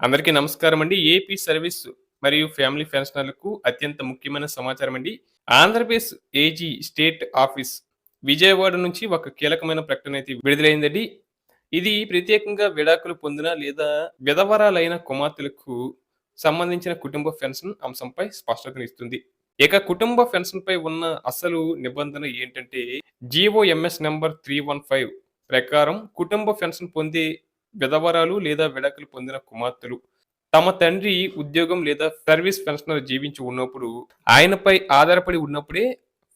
అందరికీ నమస్కారం అండి. ఏపీ సర్వీస్ మరియు ఫ్యామిలీ పెన్షనర్లకు అత్యంత ముఖ్యమైన సమాచారం అండి. Andhra Pradesh AG state office Vijayawada నుంచి ఒక కీలకమైన ప్రకటన అయితే విడుదలైందండి. ఇది ప్రత్యేకంగా విడాకులు పొందిన లేదా విధవరాలైన కుమార్తెలకు సంబంధించిన కుటుంబ పెన్షన్ అంశంపై స్పష్టతనిస్తుంది ఇక కుటుంబ పెన్షన్ పై ఉన్న అసలు నిబంధన ఏంటంటే G O M S number three one five ప్రకారం కుటుంబ పెన్షన్ పొందే విధవరాలు లేదా విడాకులు పొందిన కుమార్తెలు. తమ తండ్రి ఉద్యోగం లేదా సర్వీస్ పెన్షనర్ జీవించి ఉన్నప్పుడు ఆయనపై ఆధారపడి ఉన్నప్పుడే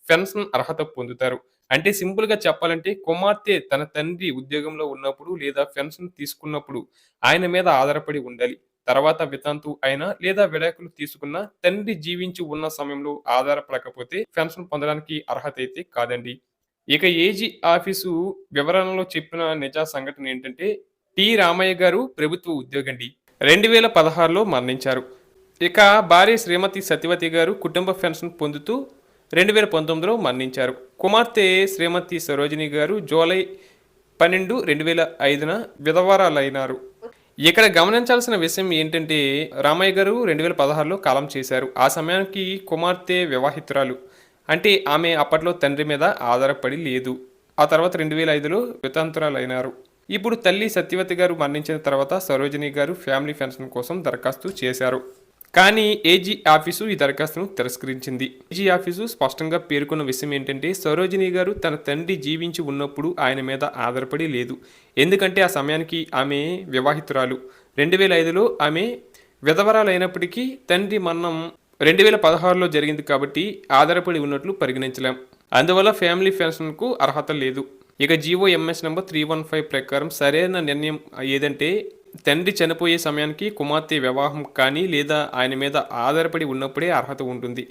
పెన్షన్ అర్హత పొందుతారు. అంటే సింపుల్గా చెప్పాలంటే కుమార్తె తన తండ్రి ఉద్యోగంలో ఉన్నప్పుడు లేదా పెన్షన్ తీసుకున్నప్పుడు ఆయన మీద ఆధారపడి ఉండాలి. తర్వాత వితంతు అయినా లేదా విడాకులు తీసుకున్న తండ్రి జీవించి ఉన్న సమయంలో ఆధారపడకపోతే పెన్షన్ పొందడానికి అర్హత అయితే కాదండి. ఇక ఏజీ ఆఫీసు వివరణలో చెప్పిన నిజా సంఘటన ఏంటంటే టి. రామయ్య గారు ప్రభుత్వ ఉద్యోగండి. రెండు వేల పదహారులో మరణించారు. ఇక భార్య శ్రీమతి సత్యవతి గారు కుటుంబ పెన్షన్ పొందుతూ రెండు వేల పంతొమ్మిదిలో మరణించారు. కుమార్తె శ్రీమతి సరోజిని గారు జూలై పన్నెండు రెండు వేల ఐదున విధవరాలైనారు. ఇక్కడ గమనించాల్సిన విషయం ఏంటంటే రామయ్య గారు రెండు వేల పదహారులో కాలం చేశారు. ఆ సమయానికి కుమార్తె వివాహితురాలు. అంటే ఆమె అప్పట్లో తండ్రి మీద ఆధారపడి లేదు. ఆ తర్వాత రెండు వేల ఐదులో వితంతురాలైనారు. ఇప్పుడు తల్లి సత్యవతి గారు మరణించిన తర్వాత సరోజిని గారు ఫ్యామిలీ పెన్షన్ కోసం దరఖాస్తు చేశారు. కానీ ఏజీ ఆఫీసు ఈ దరఖాస్తును తిరస్కరించింది. ఏజీ ఆఫీసు స్పష్టంగా పేర్కొన్న విషయం ఏంటంటే సరోజిని గారు తన తండ్రి జీవించి ఉన్నప్పుడు ఆయన మీద ఆధారపడి లేదు. ఎందుకంటే ఆ సమయానికి ఆమె వివాహితురాలు. రెండు వేల ఐదులో ఆమె విధవరాలైనప్పటికీ తండ్రి మరణం రెండు వేల పదహారులో జరిగింది కాబట్టి ఆధారపడి ఉన్నట్లు పరిగణించలేం. అందువల్ల ఫ్యామిలీ పెన్షన్కు అర్హత లేదు. ఇక GO MS number three one five ప్రకారం సరైన నిర్ణయం ఏదంటే తండ్రి చనిపోయే సమయానికి కుమార్తె వివాహం కానీ లేదా ఆయన మీద ఆధారపడి ఉన్నప్పుడే అర్హత ఉంటుంది.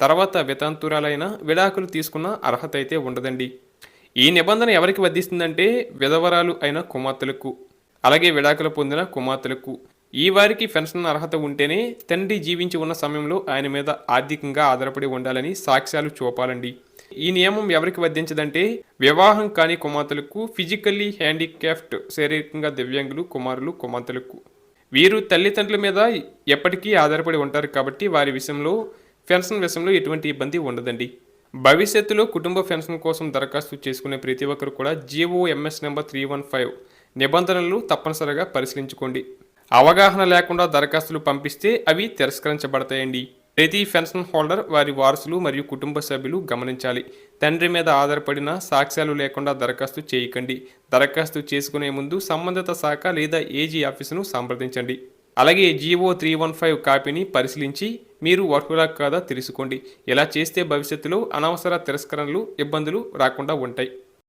తర్వాత వితాంతురాలైన విడాకులు తీసుకున్న అర్హత అయితే ఉండదండి. ఈ నిబంధన ఎవరికి వర్ధిస్తుందంటే విధవరాలు అయిన కుమార్తెలకు అలాగే విడాకులు పొందిన కుమార్తెలకు. ఈ వారికి పెన్షన్ అర్హత ఉంటేనే తండ్రి జీవించి ఉన్న సమయంలో ఆయన మీద ఆర్థికంగా ఆధారపడి ఉండాలని సాక్ష్యాలు చూపాలండి. ఈ నియమం ఎవరికి వర్తించదంటే వివాహం కాని కుమార్తెలకు ఫిజికల్లీ హ్యాండిక్యాఫ్ట్ శారీరకంగా దివ్యాంగులు కుమారులు కుమార్తెలకు. వీరు తల్లిదండ్రుల మీద ఎప్పటికీ ఆధారపడి ఉంటారు కాబట్టి వారి విషయంలో పెన్షన్ విషయంలో ఎటువంటి ఇబ్బంది ఉండదండి. భవిష్యత్తులో కుటుంబ పెన్షన్ కోసం దరఖాస్తు చేసుకునే ప్రతి ఒక్కరు కూడా GO MS number three one five నిబంధనలు తప్పనిసరిగా పరిశీలించుకోండి. అవగాహన లేకుండా దరఖాస్తులు పంపిస్తే అవి తిరస్కరించబడతాయండి. ప్రతి పెన్షన్ హోల్డర్ వారి వారసులు మరియు కుటుంబ సభ్యులు గమనించాలి. తండ్రి మీద ఆధారపడిన సాక్ష్యాలు లేకుండా దరఖాస్తు చేయకండి. దరఖాస్తు చేసుకునే ముందు సంబంధిత శాఖ లేదా ఏజీ ఆఫీసును సంప్రదించండి. అలాగే జీవో త్రీ వన్ ఫైవ్ కాపీని పరిశీలించి మీరు వర్కులా కాదా తెలుసుకోండి. ఇలా చేస్తే భవిష్యత్తులో అనవసర తిరస్కరణలు ఇబ్బందులు రాకుండా ఉంటాయి.